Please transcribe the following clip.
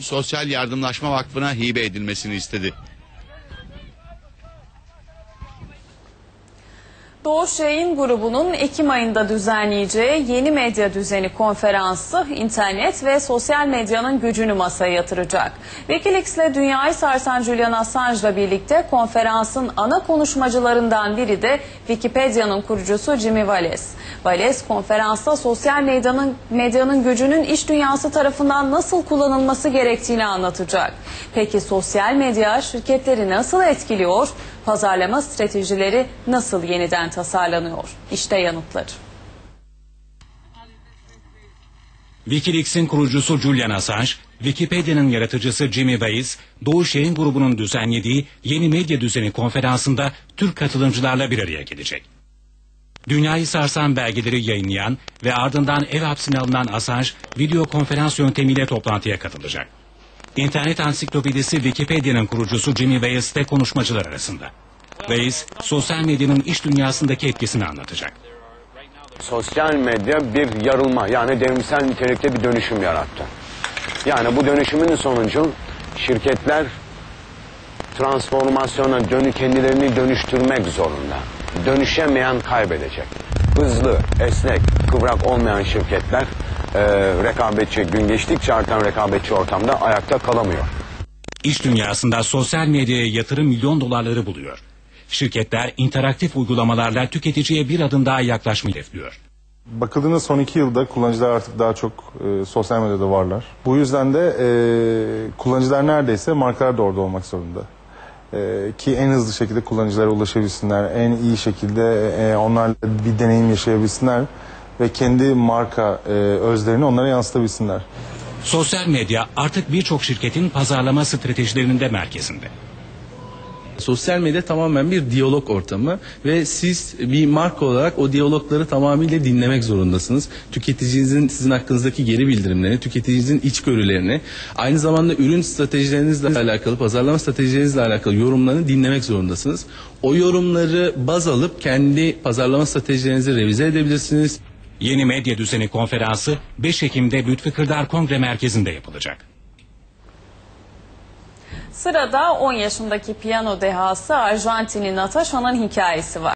Sosyal Yardımlaşma Vakfı'na hibe edilmesini istedi. Doğuş Yayın Grubu'nun Ekim ayında düzenleyeceği yeni medya düzeni konferansı internet ve sosyal medyanın gücünü masaya yatıracak. Wikileaks'le dünyayı sarsan Julian Assange'la birlikte konferansın ana konuşmacılarından biri de Wikipedia'nın kurucusu Jimmy Wales. Wales konferansta sosyal medyanın, medyanın gücünün iş dünyası tarafından nasıl kullanılması gerektiğini anlatacak. Peki sosyal medya şirketleri nasıl etkiliyor? Pazarlama stratejileri nasıl yeniden tasarlanıyor? İşte yanıtları. Wikileaks'in kurucusu Julian Assange, Wikipedia'nın yaratıcısı Jimmy Wales, Doğuş Yayın Grubu'nun düzenlediği Yeni Medya Düzeni konferansında Türk katılımcılarla bir araya gelecek. Dünyayı sarsan belgeleri yayınlayan ve ardından ev hapsine alınan Assange, video konferans yöntemiyle toplantıya katılacak. İnternet ansiklopedisi Wikipedia'nın kurucusu Jimmy Wales de konuşmacılar arasında. Wales, sosyal medyanın iş dünyasındaki etkisini anlatacak. sosyal medya bir yarılma yani devrimsel nitelikte bir dönüşüm yarattı. Yani bu dönüşümün sonucu şirketler transformasyona dönü kendilerini dönüştürmek zorunda. Dönüşemeyen kaybedecek. Hızlı, esnek, kıvrak olmayan şirketler e, rekabetçi, gün geçtikçe artan rekabetçi ortamda ayakta kalamıyor. İş dünyasında sosyal medyaya yatırım milyon dolarları buluyor. Şirketler interaktif uygulamalarla tüketiciye bir adım daha yaklaşmayı hedefliyor. Bakıldığında son iki yılda kullanıcılar artık daha çok e, sosyal medyada varlar. Bu yüzden de e, kullanıcılar neredeyse markalar da orada olmak zorunda. E, ki en hızlı şekilde kullanıcılara ulaşabilsinler, en iyi şekilde e, onlarla bir deneyim yaşayabilsinler ve kendi marka e, özlerini onlara yansıtabilsinler. Sosyal medya artık birçok şirketin pazarlama stratejilerinin de merkezinde. Sosyal medya tamamen bir diyalog ortamı ve siz bir marka olarak o diyalogları tamamıyla dinlemek zorundasınız. Tüketicinizin sizin hakkınızdaki geri bildirimlerini, tüketicinizin içgörülerini, aynı zamanda ürün stratejilerinizle alakalı, pazarlama stratejilerinizle alakalı yorumlarını dinlemek zorundasınız. O yorumları baz alıp kendi pazarlama stratejilerinizi revize edebilirsiniz. Yeni Medya Düzeni konferansı 5 Ekim'de Lütfi Kırdar Kongre Merkezi'nde yapılacak. Sırada 10 yaşındaki piyano dehası Arjantinli Natasha'nın hikayesi var.